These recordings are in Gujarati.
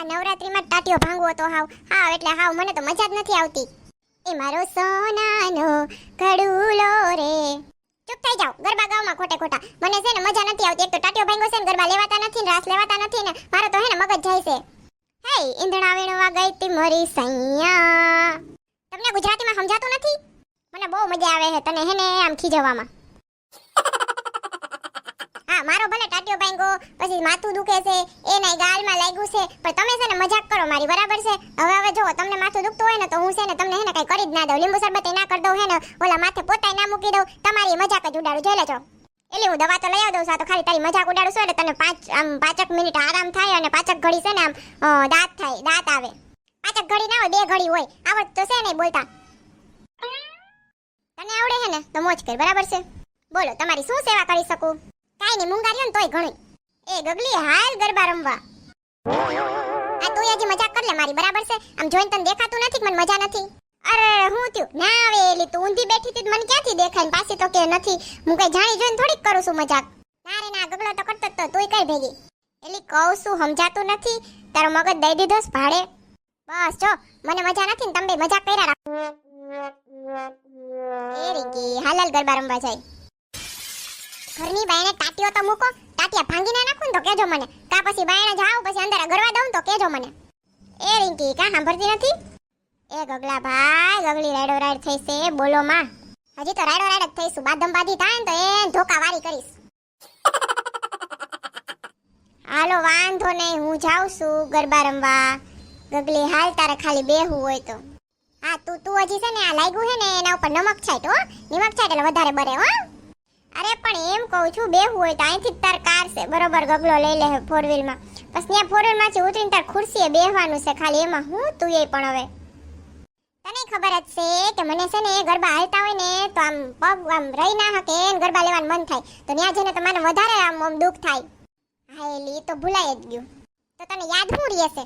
આ નવરાત્રીમાં ટાટિયો ભાંગવો તો હાવ. હાવ એટલે હાવ મને તો મજા જ નથી આવતી. એ મારો સોનાનો કડુલો રે. ચૂપ થઈ જાઓ. ગરબા ગાવમાં ખોટે ખોટા. મને છે ને મજા નથી આવતી. એક તો ટાટિયો ભાંગો છે ને, ગરબા લેવાતા નથી ને, રાસ લેવાતા નથી ને, મારો તો હે ને મગજ જાય છે. હે, ઈંધણા વીણવા ગઈ તી મારી સૈયા. તમને ગુજરાતીમાં સમજાતું નથી? મને બહુ મજા આવે છે તને, હે ને, આમ ખીજવામાં મારો ભલે ટાટિયો ભાંગો, પછી માથું દુખે છે, એ નહીં ગાલમાં લાગ્યું છે, પણ તમે છે ને મજાક કરો, મારી બરાબર છે. હવે હવે જો તમને માથું દુખતું હોય ને તો હું છે ને તમને હે ને કઈ કરી જ ના દઉં. લીંબુ શરબત ના કરી દઉં હે ને, ઓલા માથે પોતાય ના મૂકી દઉં. તમારી મજાક જ ઉડાડું, જોઈ લેજો. એટલે હું દવા તો લઈ આવ છું તો ખાલી તારી મજાક ઉડાડું છું, એટલે તને પાંચ, આમ પાંચક મિનિટ આરામ થાય અને પાંચક ઘડી છે ને આમ દાંત થાય, દાંત આવે. પાંચક ઘડી ના હોય, બે ઘડી હોય. આવડત તો છે નહીં બોલતા. તને આવડે છે ને, તો મોજ કર, બરાબર છે? બોલો, તમારી શું સેવા કરી શકું? કાઈ નહીં મુંગાર્યો ને તોય ઘણી. એ ગગલી, હાલ ગરબા રમવા. આ તું હજી મજાક કર લે, મારી બરાબર છે? આમ જોઈને તને દેખાતું નથી મને મજા નથી? અરે, હું થયું? ના આવે એલી, તું ઊંધી બેઠી હતી મને ક્યાંથી દેખાય? ને પાછી તો કે નથી. હું કઈ જાણી જોઈને થોડીક કરું છું મજાક. ના ના, ગગલો તો કરતો તો, તુંય કઈ ભેગી? એલી, કહું છું, સમજાતું નથી? તારો મગજ દઈ દીધો ભાડે? બસ, જો, મને મજા નથી ને તમે મજાક કર્યા રાખો. એ રીકી હાલાલ ગરબા રમવા જાય. ઘરની બાયણે ટાટીઓ તો મૂકો ટાટિયા ભાંગી ના નાખું તો કેજો મને. કા પછી બાયણે જાવ પછી અંદર ગરવા દઉં તો કેજો મને. એ રિંકી, કા સાંભળતી નથી? એ ગગલા ભાઈ, ગગલી રાયડો રાયડ થઈ છે, બોલો માં. હજી તો રાયડો રાયડ જ થઈશું. બાદમ બાદી થાય ને તો એ ધોકા વારી કરીશ. હાલો, વાંધો નહીં, હું જાઉં છું ગરબા રમવા. ગગલી, હાલ તારે ખાલી બેહું હોય તો. હા, તું તું હજી છે ને આ લાગ્યું છે ને, એના ઉપર નમક છાંટ હો. નિમક છાંટ એટલે વધારે બરે, હો. અરે, પણ એમ કહું છું બેહવું હોય તો અહીંથી તાર કાર છે. બરોબર, ગગલો લઈ લે ફોર વ્હીલમાં બસ ત્યાં ફોર વ્હીલમાંથી ઉતરીને તાર ખુરશીએ બેહવાનું છે ખાલી. એમાં હું તું એ પણ હવે? તને ખબર જ છે કે મને છે ને ગરબા હાલતા હોય ને તો આમ પગ આમ રહી ના હકે ગરબા લેવાનું મન થાય. તો ત્યાં જઈને તો મને વધારે આમ આમ દુઃખ થાય. હા એલી તો ભૂલાઈ જ ગયું. તો તને યાદ શું રહેશે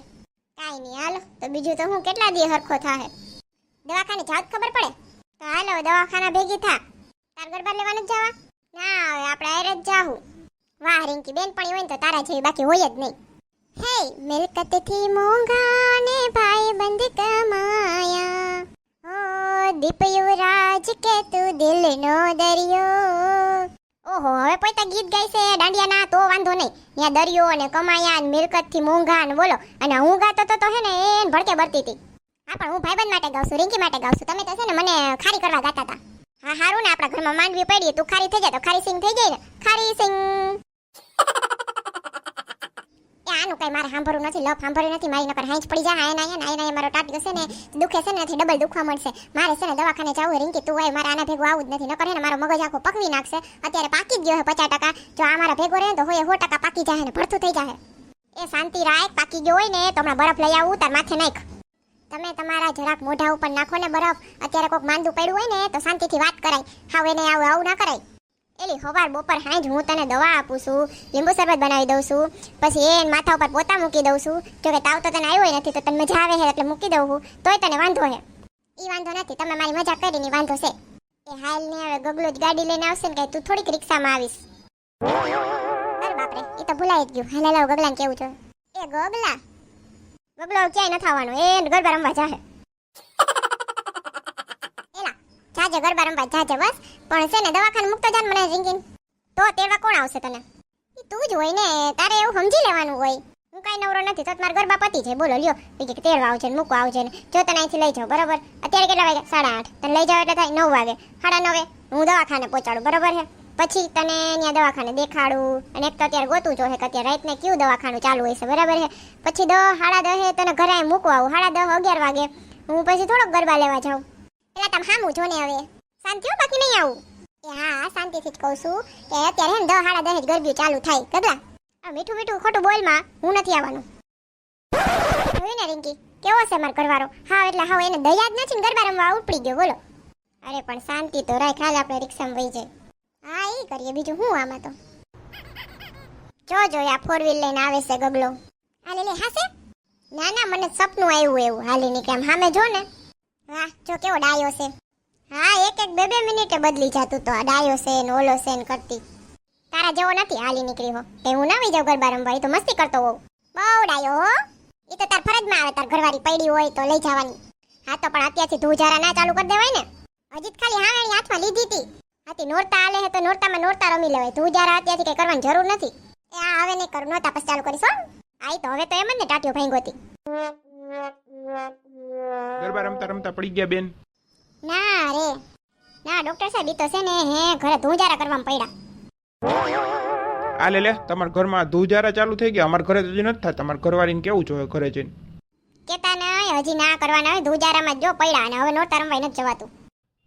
કાંઈ નહીં, હાલો. તો બીજું તો હું કેટલા દી હરખો થાય દવાખાને જાવ ખબર પડે? તો હાલો દવાખાના ભેગી થા. તાર ગરબા લેવાનું જ જવા? ના આપણે આયર જ જાહું. વાહ, રિંકી બેન પણ હોય તો તારા જેવી બાકી હોય જ નહીં. હે, મિલકતથી મોંઘા ને ભાઈ બંધ કમાયા. ઓ દીપ યુવરાજ કે તું દિલનો દરિયો. ઓહો, હવે પોતા ગીત ગાય છે દાંડિયા ના તો વાંધો નહીં. ત્યાં દરિયો ને કમાયા ને મિલકતથી મોંઘા ને બોલો. અને હું ગાતો તો તો હે ને, એને ભડકે ભરતી હતી હા, પણ હું ભાઈબંધ માટે ગાઉં છું, રિંકી માટે ગાઉં છું. તમે તો છે ને મને ખારી કરવા ગાતા હતા. હા, હારું ને, આપણા ઘરમાં માંડવી પડી, તું ખારી થઈ જાય તો ખારી સિંગ થઈ જાય ને. ખારી સિંગ. આનું કઈ મારે સાંભળવું નથી, લપ સાંભળ્યું નથી, મારી નકર હાંચ પડી જાય આયના આયના આયના મારો ટાટિયો છે ને, દુખે છે ને, એનાથી ડબલ દુખવા મળશે. મારે છે ને દવાખાને જવું રિંકી, તું હોય મારે આના ભેગું આવું જ નથી. નકર હે ને, મારો મગજ આખો પકવી નાખશે. અત્યારે પાકી ગયો હે પચાસ ટકા. જો આ મારા ભેગો રહે તો હોય સો ટકા પાકી જાય ને ભરતું થઈ જાય એ શાંતિ રાખ, પાકી ગયો હોય ને, તો હમણાં બરફ લઈ આવું, તાર માથે નાખ. તમે તમારા જરાક મોઢા ઉપર નાખો ને બરફ, અત્યારે કોઈક માંદું પડ્યું હોય ને, તો શાંતિથી વાત કરાય. હાવ એને આવું આવું ના કરાય. એલી, હવાર, બપોર, હાંજ, હું તને દવા આપું છું, લીંબુ શરબત બનાવી દઉં છું, પછી એ માથા ઉપર પોતા મૂકી દઉં છું. જો કે તાવ તો તને આવ્યો નથી, તો તને મજા આવે છે એટલે મૂકી દઉં છું તોય તને વાંધો હે. ઈ વાંધો નથી, તમે મારી મજા કરીને વાંધો છે. એ હાલ ને હવે ગગલો જ ગાડી લઈને આવશે ને કે તું થોડીક રિક્ષામાં આવીશ. અરે બાપરે એ તો ભૂલાઈ જ ગયું. હાલ હાલ ગગલાને કેવું છે? એ ગગલા? ગગલો ક્યાંય ન થવાનું એ ગરબા રમવા જાહે. એલા, જાજે ગરબા રમવા જાજે બસ, પણ છે ને દવાખાને મૂકતો જાન મને રિંગીન તો તેડવા કોણ આવશે તને? તું જ હોય ને, તારે એવું સમજી લેવાનું હોય. હું કાંઈ નવરો નથી તો મારા ગરબા પતિ છે બોલો, લ્યો. બીજે તેરવા આવશે ને, મૂકવા આવશે ને. જો તને અહીંથી લઈ જાઓ, બરોબર? અત્યારે કેટલા વાગે સાડા આઠ. તને લઈ જાવ એટલે થાય નવ વાગે. સાડા નવે. હું દવાખાને પહોંચાડું, બરોબર છે પછી તને ત્યાં દવાખાને દેખાડું. અને એક તો અત્યારે ગોતું જો કે અત્યારે રાતને કયું દવાખાનું ચાલુ હોય છે, બરાબર છે પછી દસ સાડા દહે તને ઘરે મૂકવા આવું. સાડા દહ, અગિયાર વાગે. હું પછી થોડોક ગરબા લેવા જાઉં. એટલે તમે હામું જો ને હવે. શાંતિ હો, બાકી નહીં આવું? એ હા, શાંતિથી જ કહું છું કે અત્યારે હે ને દસ સાડા દહે જ ગરબીઓ ચાલુ થાય. ગગલા મીઠું મીઠું ખોટું બોલમાં હું નથી આવવાનું. જોયું ને રિંકી? કેવો છે મારો ઘરવાળો? હા એટલે હા એને દયા જ નથી ગરબા રમવા ઉપડી ગયો, બોલો. અરે પણ શાંતિ તો રાખ, હાલ આપણે રિક્ષામાં વહી જાય હા એ કરીએ. બીજું શું આમાં તો? જો જો, આ ફોર વ્હીલ લઈને આવે છે ગગલો. હાલે, લે, હાસે? ના ના, મને સપનું આવ્યું એવું હાલી ની કેમ સામે જો ને. વાહ, જો કેવો ડાયો છે. હા, એક એક બે બે મિનિટે બદલી જાતું તો આ ડાયો છે ને ઓલો છે ને કરતી. તારા જેવો નથી હાલી નીકળી હો. કે હું ના જાઉં ગરબા રમવા તો મસ્તી કરતો હોઉં. બહુ ડાયો હો. એ તો તો તાર ફરજમાં આવે, તાર ઘરવાળી પડી હોય તો લઈ જવાની. હા તો પણ અત્યારથી ધૂજારા ના ચાલુ કરી દેવાય ને. હજી ખાલી હાવેણી હાથમાં લીધી હતી હાથી નોરતા આલે હે તો નોરતામાં નોરતા રમી લેવાય. ધૂજારા અત્યારથી કઈ કરવાની જરૂર નથી. એ આ હવે નહીં કરું નોરતા પછી ચાલુ કરીશ હો. આઈ તો હવે તો એમ જ ને ટાટીઓ ભાઈ હતી ગરબા રમતા રમતા પડી ગયા બેન. ના રે. ના ડોક્ટર સાહેબ ઈ તો છે ને હે ઘરે ધુજારા કરવામાં પડ્યા. આ લે લે તમારા ઘરમાં ધુજારા ચાલુ થઈ ગયા. અમારા ઘરે તો નથી થાય તમારા ઘરવાળીને કેવું જોઈએ ઘરે જઈને? કેતા ના હજી ના કરવાના હોય ધૂજારામાં જો પડ્યા અને હવે નોરતા રમવાય નથી જવાતું.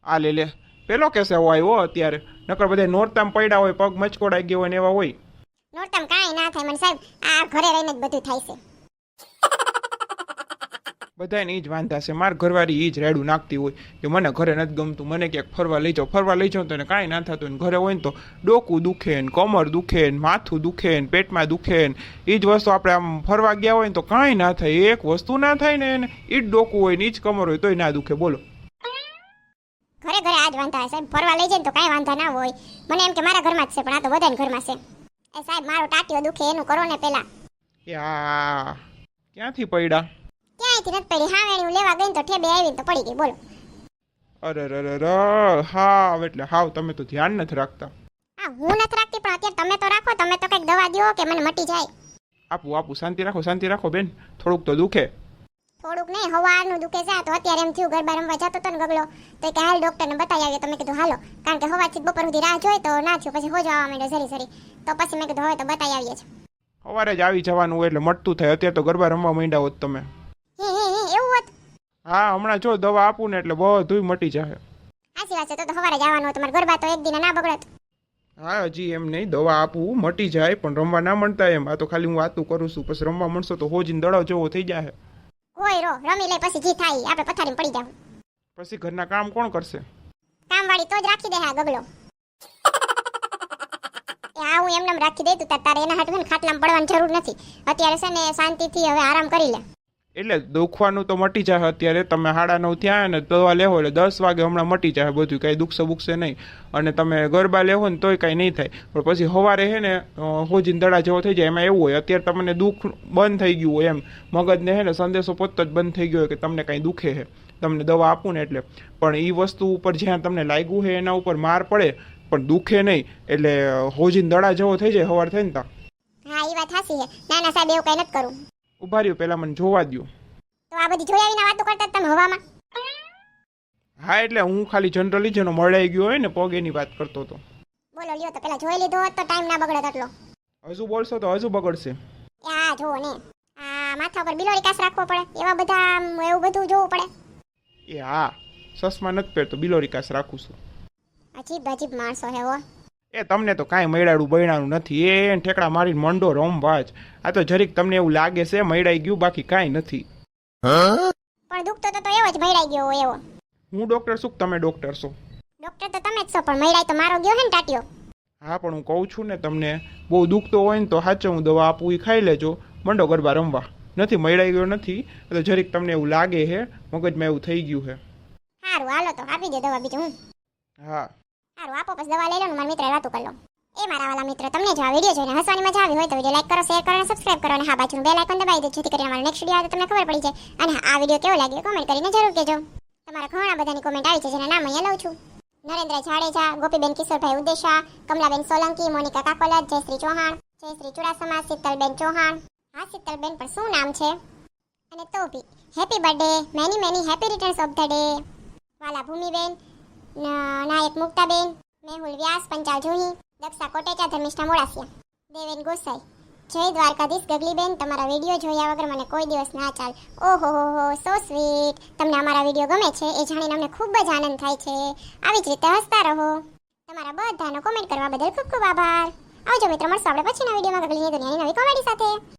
આ લે લે. પેલો કેસે એવો આવ્યો અત્યારે. નકર બધા નોરતામ પડ્યા હોય પગ મચકોડાઈ ગયો હોય ને એવા હોય. નોરતામ કાંઈ ના થાય મને સાહેબ આ ઘરે રહીને જ બધું થાય છે. બધાને એ જ વાંધા છે. માર ઘરવાળી એ જ રેડું નાખતી હોય કે મને ઘરે નથી ગમતું મને ક્યાંક ફરવા લઈ જાઓ ફરવા લઈ જાઓ તો એને કાંઈ ના થતું ને ઘરે હોય ને તો ડોકું દુખે ને કમર દુખે ને માથું દુખે ને પેટમાં દુખે ને એ જ વસ્તુ આપણે આમ ફરવા ગયા હોય ને તો કાંઈ ના થાય એક વસ્તુ ના થાય ને એને. એ જ ડોકું હોય ને એ જ કમર હોય તોય ના દુખે. બોલો. ઘરે ઘરે વાંધા સાહેબ. ફરવા લઈ જાય ને તો કાંઈ વાંધા ના હોય. મને એમ કે મારા ઘરમાં જ છે પણ આ તો બધાને ઘરમાં છે. એ સાહેબ મારો ટાટિયો દુખે એનું કરો ને પેલા. એ આ ક્યાંથી પડ્યા? ક્યાંયથી નથી પડી? હા વેણી લેવા ગઈ ને તો ઠેબે આવી ને તો પડી ગઈ. બોલો. અરે રે રે રે હાવ એટલે હાવ તમે તો ધ્યાન નથી રાખતા. હા હું નથી રાખતી પણ અત્યારે તમે તો રાખો. તમે તો કંઈક દવા દ્યો કે મને મટી જાય. આપું આપું શાંતિ રાખો શાંતિ રાખો બેન. થોડુંક તો દુખે. થોડુંક નહીં હવારનું દુખે છે તો અત્યારે એમ થયું ગરબા રમવા જતો હતો ને ગગલો. તો કે હાલ ડોક્ટરને બતાવી આવીએ તમે કીધું હાલો. કારણ કે હવારથી બપોર સુધી રાહ જોઈ તો ના થયું. પછી હોજો આવવા માંડ્યો સરી સરી તો પછી મેં કીધું હવે તો બતાવી આવીએ છીએ. સવારે જ આવી જવાનું હોય એટલે મટતું થાય. અત્યારે તો ગરબા રમવા માંડ્યા હોત તમે. એવું હોત? હા હમણાં જો દવા આપું ને એટલે બધુંય મટી જાય સાચી વાત છે તો તો સવારે જવાનું તમારે ગરબા તો એક દિને ના બગડત. હા હજી એમ નહીં દવા આપું મટી જાય પણ રમવા ના મળતા એમ. આ તો ખાલી હું વાતું કરું છું પછી રમવા મળશો તો હોજીને દડો જેવો થઈ જાય કોઈ રો રમી લે પછી જી થાય આપણે પથારીમાં પડી જાવ પછી ઘરના કામ કોણ કરશે? કામવાળી તો જ રાખી દે હા ગગલો એ આ હું એમને એમ રાખી દે તું તાર- એના હાટુ ને ખાટલામાં પડવાની જરૂર નથી. અત્યારે છે ને શાંતિથી હવે આરામ કરી લે. એટલે દુખવાનું તો મટી જાય અત્યારે. તમે સાડા નવ થયા ને દવા લેવો એટલે દસ વાગે હમણાં મટી જાય બધું. કાંઈ દુખશે બુખશે નહીં. અને તમે ગરબા લેવો ને તોય કાંઈ નહીં થાય. પણ પછી સવારે છે ને હોજીને દડા જેવો થઈ જાય. એમાં એવું હોય, અત્યારે તમને દુઃખ બંધ થઈ ગયું હોય એમ. મગજને છે ને સંદેશો પોત જ બંધ થઈ ગયો હોય કે તમને કાંઈ દુખે છે તમને દવા આપું ને એટલે. પણ એ વસ્તુ ઉપર જ્યાં તમને લાગ્યું છે એના ઉપર માર પડે, પણ દુખે નહીં. એટલે હોજીને દડા જેવો થઈ જાય સવાર થઈને તા. હા એ વાત સાચી છે. ના સાહેબ એવું કઈ નથી કરું. ઊભા રહ્યો પહેલાં મને જોવા દ્યો. તો આ બધી જોયા વિના વાતો કરતા તમે હવામાં. હા એટલે હું ખાલી જનરલી જેનો મળાઈ ગયો હોય ને પગ એની વાત કરતો હતો. બોલો લ્યો તો પેલા જોઈ લીધો હોત તો ટાઈમ ના બગડે એટલો હજુ બોલશો તો હજુ બગડશે. આ જો ને. આ માથા પર બિલોરી કાસ રાખવો પડે એવા બધા એવું બધું જોવું પડે. એ હા ચશ્મા નથી પહેરતો બિલોરી કાસ રાખું છું. અજીબ અજીબ માણસો હે હો. એ તમને તો કાંઈ મૈડાડું બૈણાનું નથી એ ઠેકડા મારીને મંડો રમવા જ આ તો જરીક તમને એવું લાગે છે મૈડાઈ ગયું બાકી કાંઈ નથી. પણ દુખતો તો તો એવો જ મૈડાઈ ગયો એવો. હું ડોક્ટર છું તમે ડૉક્ટર છો? ડોક્ટર તો તમે જ છો પણ મૈડાઈ તો મારો ગયો હે ને ટાટિયો. હા પણ હું કહું છું ને તમને બહુ દુખતો હોય ને તો સાચો હું દવા આપું એ ખાઈ લેજો. મંડો ગરબા રમવા. નથી મૈડાઈ ગયો નથી તો જરીક તમને એવું લાગે છે મગજમાં એવું થઈ ગયું છે. સારું હાલો તો આપી દે દવા બીજું હું. હા. સારું, આપો, પછી દવા લઈ લો મારા મિત્ર વાતું કરી લો. એ મારા વાલા મિત્ર, તમને જો આ વીડિયો જોઈને હસવાની મજા આવી હોય તો વીડિયો લાઈક કરો શેર કરો અને સબસ્ક્રાઇબ કરો અને હા, બાજુનું બેલ આઇકન દબાવી દો, જેથી કરીને અમારો નેક્સ્ટ વીડિયો આવે તમને ખબર પડી જાય. અને આ વીડિયો કેવો લાગ્યો કોમેન્ટ કરીને જરૂર કહેજો. તમારા ઘણા બધાની કોમેન્ટ આવી છે, જેના નામ અહીંયા લઉં છું. નરેન્દ્ર જાડેજા, ગોપીબેન કિશોરભાઈ ઉદેશા, કમલાબેન સોલંકી, મોનિકા કાકોલત જયશ્રી ચૌહાણ, જયશ્રી ચુડાસમા, શીતલબેન ચૌહાણ. હા, શીતલબેન, પણ શું નામ છે? અને તો બી happy birthday many many happy returns of the day વાલા ભૂમિબેન નાયક મુક્તાબેન. મેહુલ વ્યાસ પંચાલ જોહી દક્ષા કોટેચા ધર્મિષ્ઠા મોડાસિયા. દેવેન ગોસાઈ. જય દ્વારકાધીશ ગગલીબેન, તમારા વીડિયો જોયા વગર મને કોઈ દિવસ ના ચાલ. ઓહો, હો હો સો સ્વીટ તમને અમારા વીડિયો ગમે છે એ જાણીને અમને ખૂબ જ આનંદ થાય છે. આવી જ રીતે હસતા રહો. તમારા બધાનો કોમેન્ટ કરવા બદલ ખૂબ ખૂબ આભાર. આવજો મિત્રો, મળશું આપણે પછીના વિડીયોમાં ગગલીની દુનિયાની નવી કોમેડી સાથે.